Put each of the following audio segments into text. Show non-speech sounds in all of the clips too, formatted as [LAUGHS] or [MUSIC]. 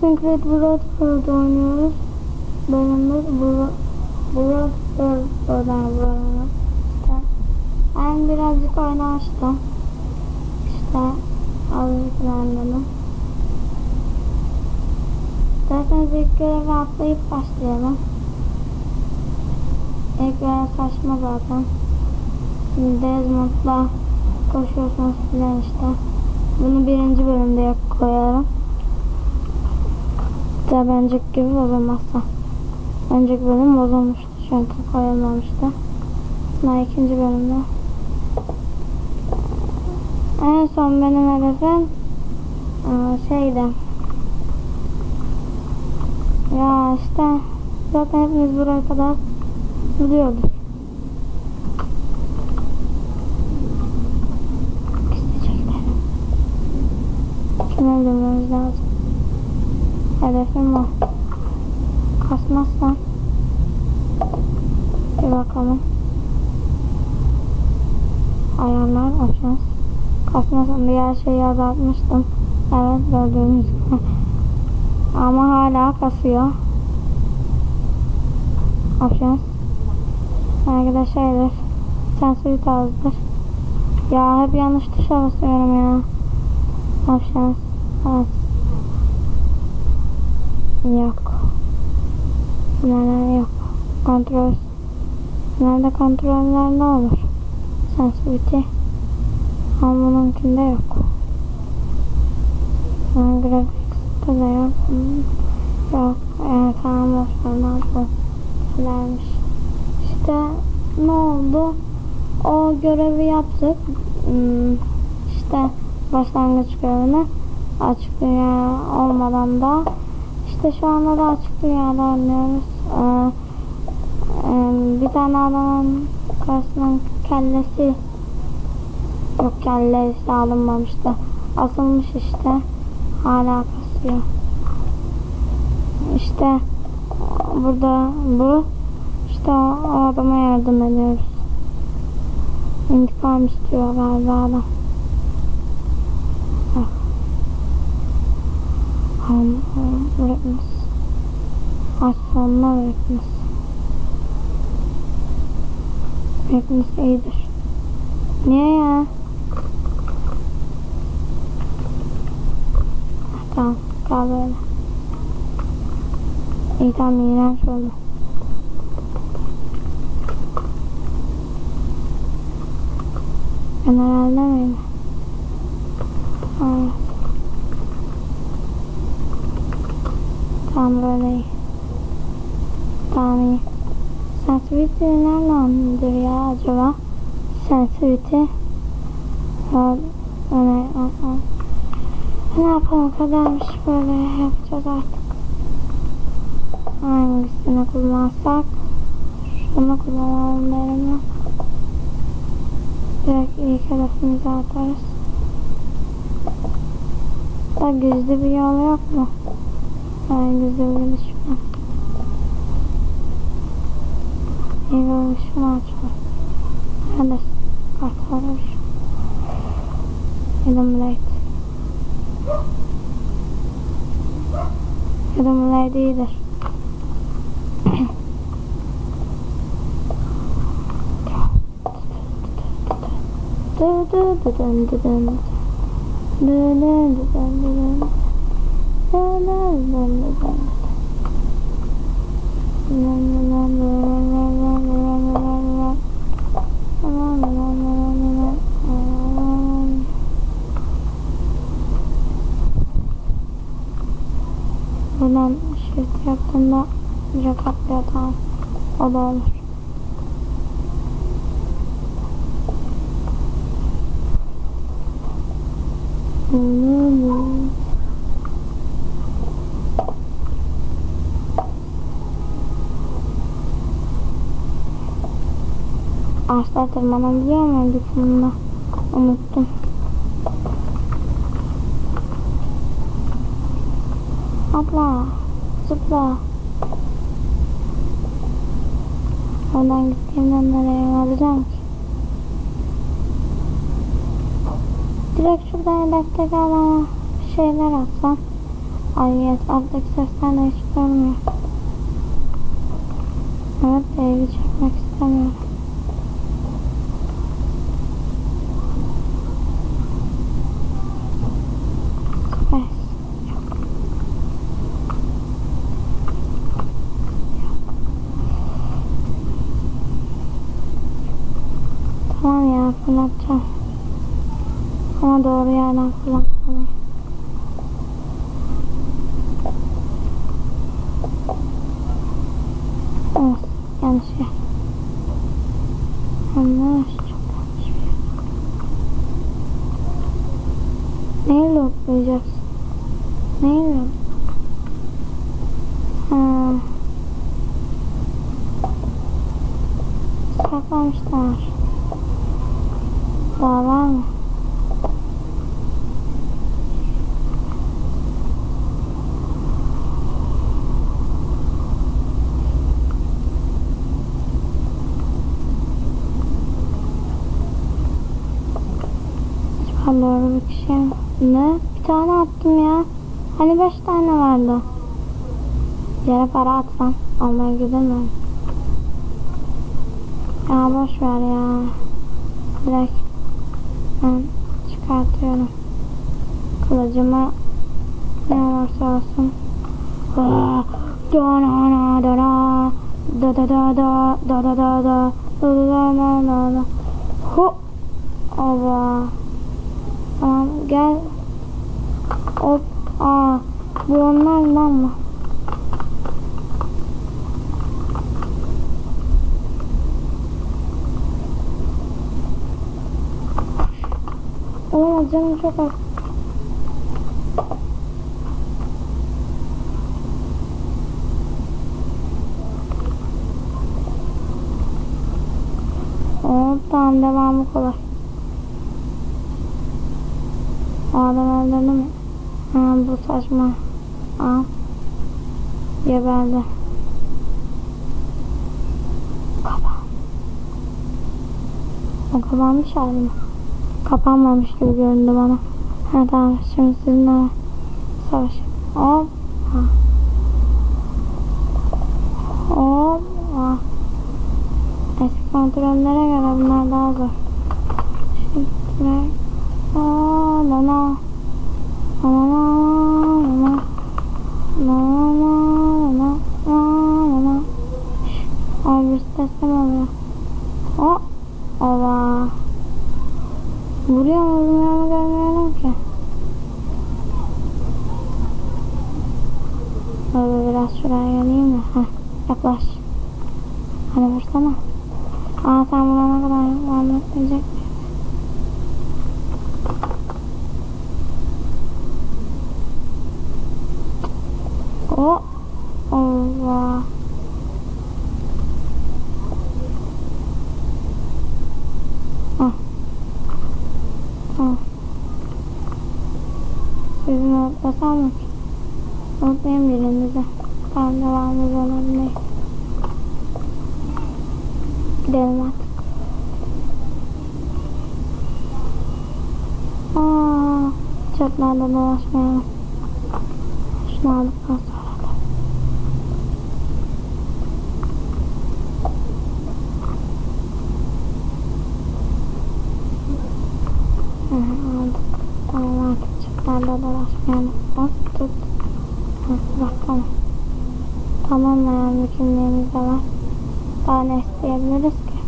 Assassin's Creed Brotherhood oynuyoruz. Bölümümüz Bro- Brotherhood'dan bölümü. İşte ben birazcık oynamıştım. İşte azıcık anladım. İsterseniz ilk görevi atlayıp başlayalım. İlk görev saçma zaten. Desmond'la koşuyorsunuz filan işte. Bunu birinci bölümde koyarım. Tabi önceki gibi bozulmazsa. Önceki bölüm bozulmuştu çünkü koyulmamıştı. Daha ikinci bölümde. En son benim hedefim eee, şeydi. Ya işte zaten hepimiz buraya kadar. İsteyecekler. Şunu öldürmemiz lazım. Hedefim o. Kasmazsan. Bir bakalım. Ayarlar options. Kasmasın diğer şeyi azaltmıştım. Evet gördüğünüz gibi. [LAUGHS] Ama hala kasıyor. Belki de şeydir. Sensörü azdır. Ya hep yanlış tuşa basıyorum ya. Options. Evet. Yok. Neler yok. Kontrol. Nerede kontroller ne olur? Sensitivity. Ama bununkinde yok. Bunun grafikte de yok. Yok. Evet tamam boşver. Ne yapalım? Güzelmiş. İşte ne oldu? O görevi yaptık. Hmm, işte başlangıç görevini açık dünya olmadan da işte şu anda da açık dünyada oynuyoruz. Ee, e, bir tane adamın karşısından kellesi yok kellesi alınmamıştı. Asılmış işte. Hala kasıyor. İşte burada bu işte o, adama yardım ediyoruz. İntikam istiyor galiba adam. Home, Aç sonuna witness. Witness iyidir. Niye ya? Tamam, kal böyle. İyi tamam, iğrenç oldu. Ben herhalde miyim? Evet. Tam böyle iyi. Tamam iyi. Sensitivity neredendir ya acaba? O, o. Ne yapalım kadarmış böyle yapacağız artık. Hangisini kullansak? Şunu kullanalım derim ben. Direkt ilk hedefimizi atarız. Da gizli bir yol yok mu? Ay güzel bir olmuş şunu açma. Buradan shift yaptığımda direkt atlıyor tamam. O da olur. Ağaçlar tırmanabiliyor muyduk bunda? Unuttum. Atla. Zıpla. Oradan gittiğimden nereye varacağım ki? Direkt şuradan yedekteki alana şeyler atsam. Ay etraftaki sesler de hiç görmüyor. Evet evi çekmek istemiyorum. coreana Yere para atsam almaya gidemem. Ya boş ver ya. Direkt ben çıkartıyorum. Kılıcımı ne olursa olsun. Aa, Da da da da da da da da da da da da da da da Hu Ova Tamam gel Hop Aa Bu onlardan mı? Olamaz canım çok az. Oo, tamam devamı kolay. Adam öldürdü mü? Ha, bu saçma. Aa. Geberdi. Kapan. O kapanmış hali mi? Kapanmamış gibi göründü bana. Ha tamam şimdi sizinle savaş. Hop. Ha. Hop. Ha. Eski kontrollere göre bunlar daha zor. Şimdi. Aa, lana. Abi teslim oluyor. O. Ova. Buraya almaya gelmeyelim ki. Böyle biraz şuraya geleyim de. Heh, yaklaş. Hani vursana. Aa sen buna ne kadar anlatmayacak O. Allah. kalmış. Oradayım birimize. Tam devamımız önemli. Gidelim artık. Aaa. Çöplerde dolaşmayalım. Şunu aldık. Tamamlayan kimliğimiz de var. Daha ne isteyebiliriz ki?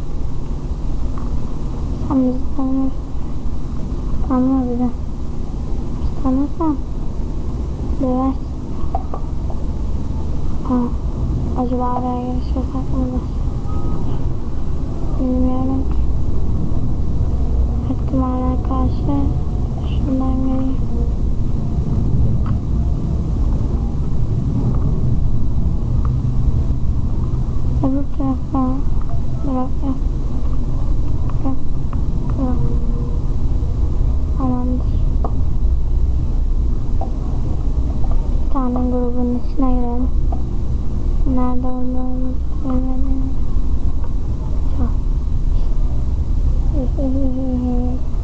Sen bizi tanımıyorsun. Tanıyor bizi. Biz tanırsan döver. Ha, acaba araya giriş yasak mıdır? Bilmiyorum ki. İhtimale karşı 妈妈呢？好，嘿嘿嘿嘿嘿。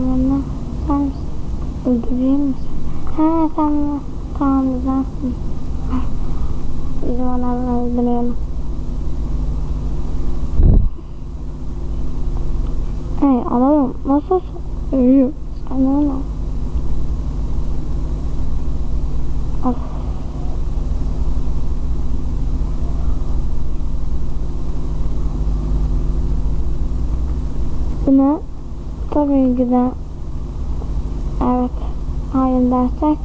Akşamlarını sen misin? Öldüreyim mi sen? He sen mi? Tamam güzelsin. [LAUGHS] Bizim adamı öldürüyorum. Hey adamım nasıl ölüyor? Sen ne lan? Of. Tabii ki de evet hayır dersek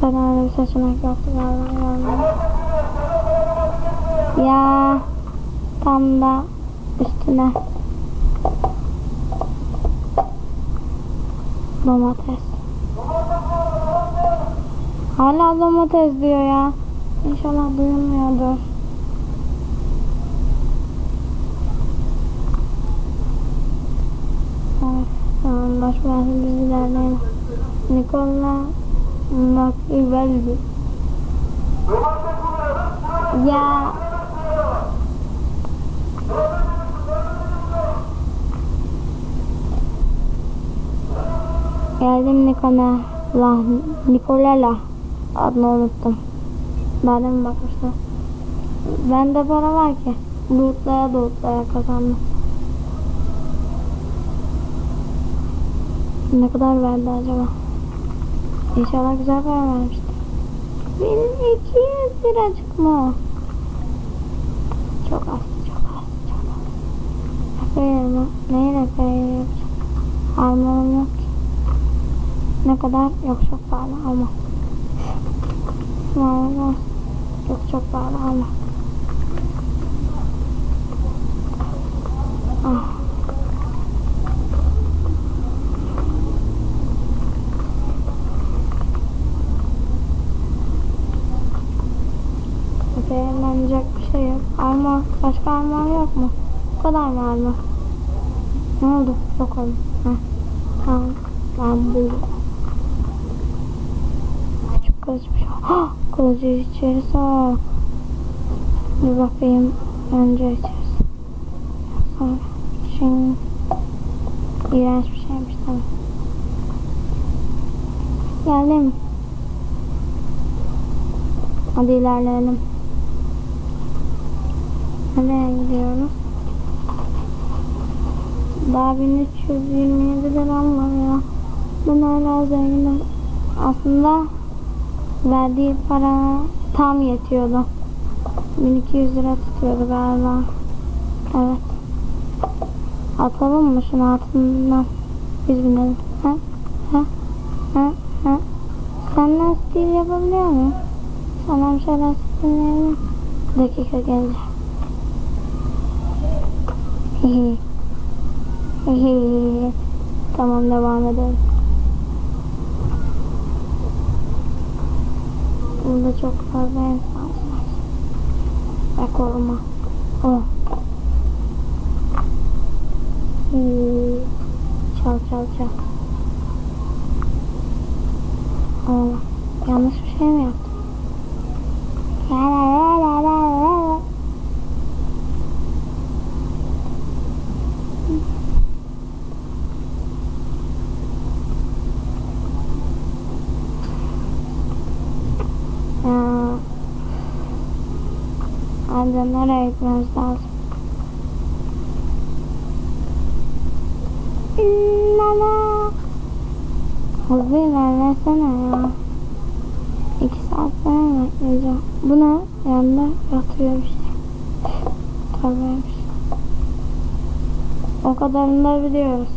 zaten öyle bir seçenek yoktu galiba. Ya tam da üstüne domates. Hala domates diyor ya. İnşallah duyulmuyordur. Evet, tamam baş başa biz ilerleyelim. Nikola Machiavelli. Ya Geldim Nikola La Nikolala adını unuttum. Daha demin bakmıştım. Bende para var ki. Loot'laya loot'laya kazandım. Ne kadar verdi acaba? İnşallah güzel para vermiştir. Benim 200 liracık mı? Çok az, çok az, çok az. Repair mı? Neyi repair yapacağım? Almalım yok ki. Ne kadar? Yok çok pahalı alma. Valla. Yok çok pahalı alma. Ah. Beğenilecek bir şey yok. Armor, başka armor yok mu? Bu kadar mı armor? Ne oldu? Yok oldu. Heh. Tamam. Ben buldum. Küçük kılıçmış. Hah! Kılıcı içerisi o. Bir bakayım. Önce içerisi. Sonra. Şimdi. İğrenç bir şeymiş tamam. Geldim. Hadi ilerleyelim. Nereye gidiyoruz? Daha 1327 liram var ya. Ben hala zenginim. Aslında verdiği para tam yetiyordu. 1200 lira tutuyordu galiba. Evet. Atalım mı şunu altından? Biz binelim. Ha? Ha? Ha? Ha? Senden stil yapabiliyor muyum? Sana bir şeyler dinleyelim. Dakika gelecek. Tamam devam edelim. Burada çok fazla insan var. Ve koruma. Çal çal çal. Allah. Yanlış bir şey mi yaptım? Nereye gitmemiz lazım? La la. Hızlı ilerlesene ya. İki saat mı bekleyeceğim? Bu ne? Yanında yatıyor bir şey. Tabii O kadarını da biliyoruz.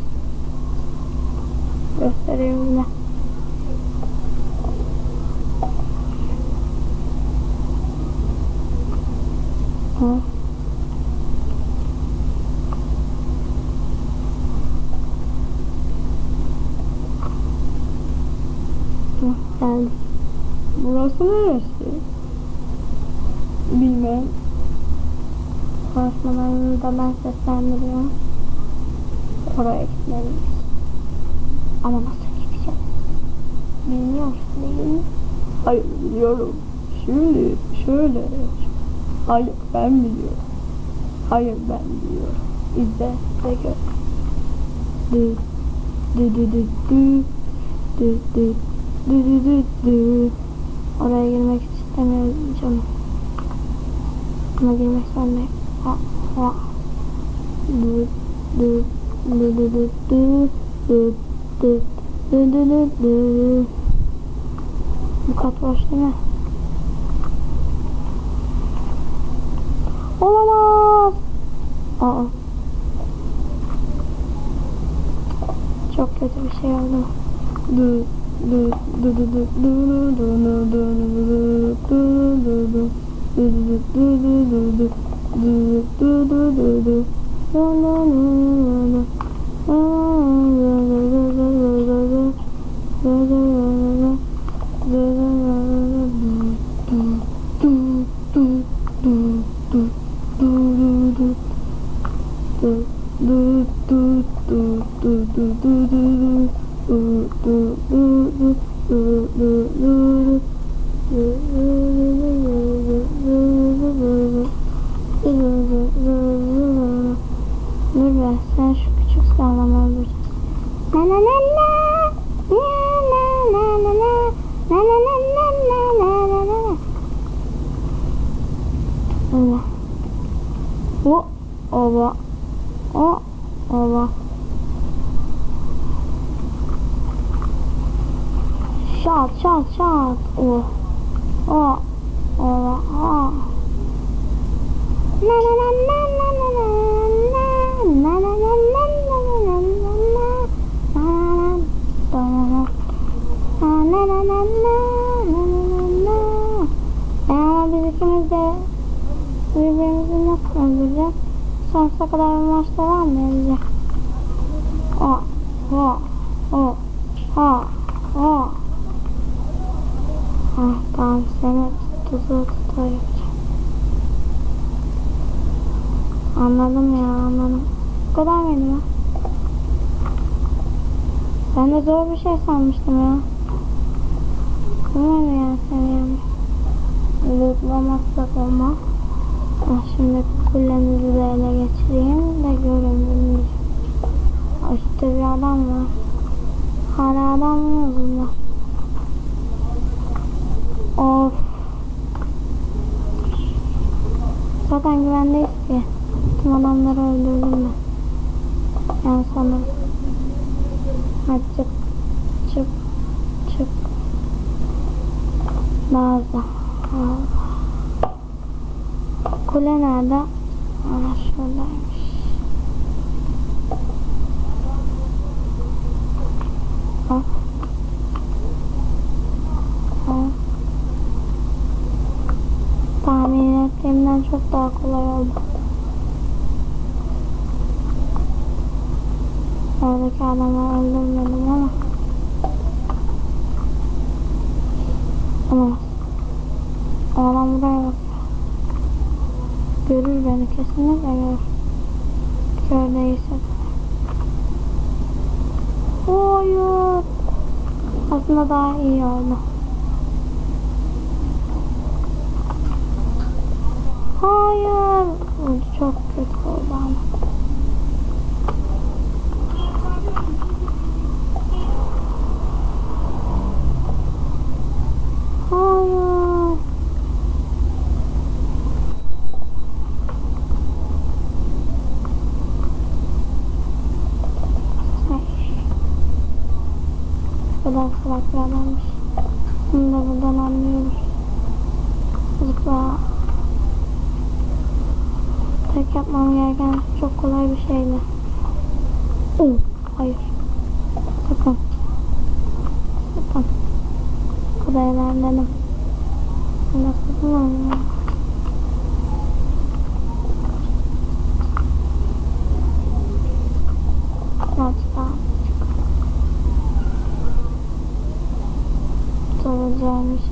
Göstereyim bile. Burası neresi? Bilmem. Konuşmalarını da ben seslendiriyorum. Oraya gitmeliyiz. Ama nasıl gideceğim? Bilmiyor değil Hayır biliyorum. Şimdi şöyle. Hayır ben biliyorum. Hayır ben biliyorum. İzle ve gör. Dı dı dı dı dı dı dı dı dı dı dı Oraya girmek istemiyorum canım. Ama girmek zorundayım. Bu kat boş değil mi? Olamaz. Aa. Çok kötü bir şey oldu. Dur. Mm-hmm. ben seni tuzağa kadar. Anladım ya anladım. Bu kadar mıydı ya? Ben de zor bir şey sanmıştım ya. Bilmiyorum ya seni yani. Lootlamazsak olmaz. Ah, şimdi kulemizi de ele geçireyim de görün. İşte bir adam var. Hala adam mı uzunlar? Of. Zaten güvendeyiz ki. Tüm adamları öldürdüm ben. Yani sanırım. Hadi çık. Çık. Çık. Mağaza. Kule nerede? Aa şuradaymış. um, I like animals. Oldu çok kötü oldu ama. vamos.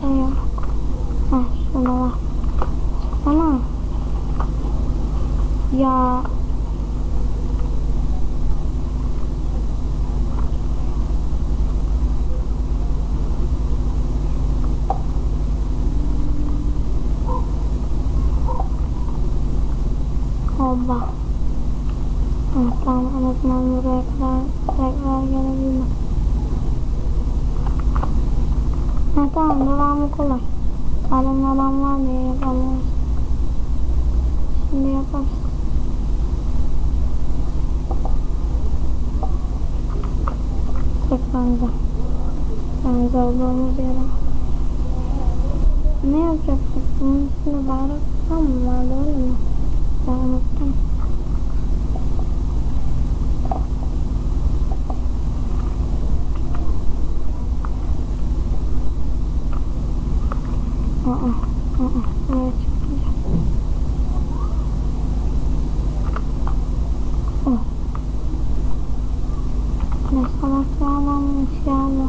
Bence. Bence olduğumuz yere. Ne yapacaktık? Bunun üstünde bayrak falan mı vardı öyle mi? Ben unuttum. Aa, aa, buraya çıkmayacağım. Oh. Ne salak bir adammış ya bu.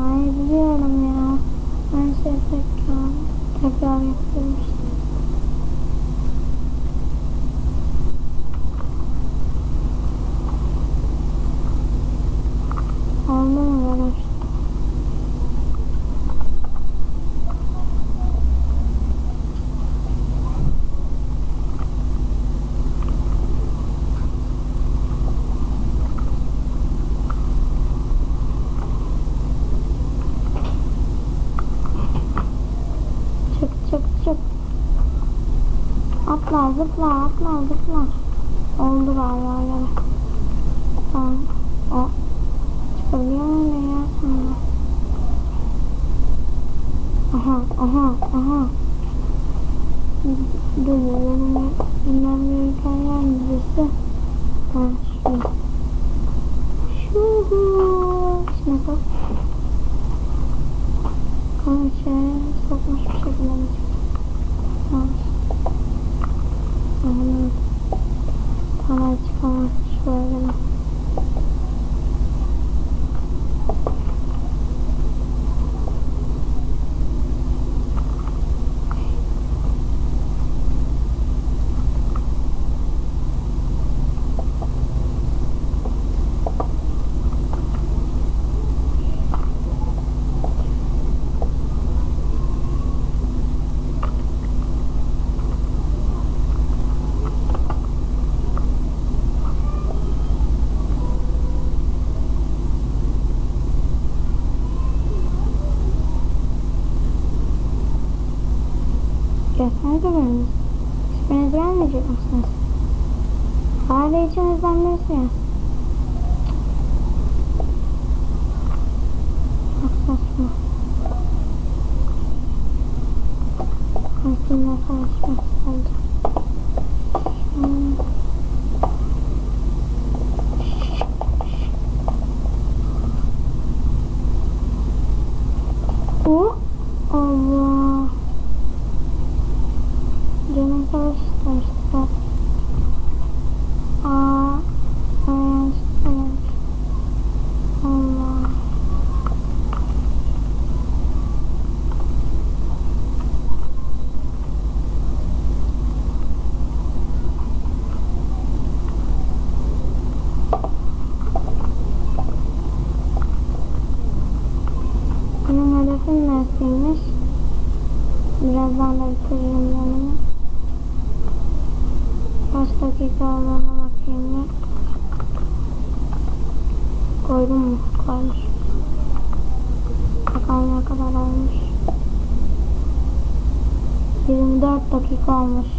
Ay biliyorum ya. Ben şey tekrar, tekrar yapıyoruz. Oldu mu böyle işte? Çık çık çık. Atla zıpla atla zıpla. Oldu galiba böyle. Tamam. O. Çıkabiliyor muyum ya sonra? Aha aha aha. Dur benim bilmem gereken yer neresi? Ha şu. Şu. Şimdi bak. Kanka sokmuş bir şekilde çıktı? Tamam. Tamam çıkamaz. Şöyle. De benim. Hiçbiriniz gelmeyecek misiniz? Hala içinizden birisi 放了。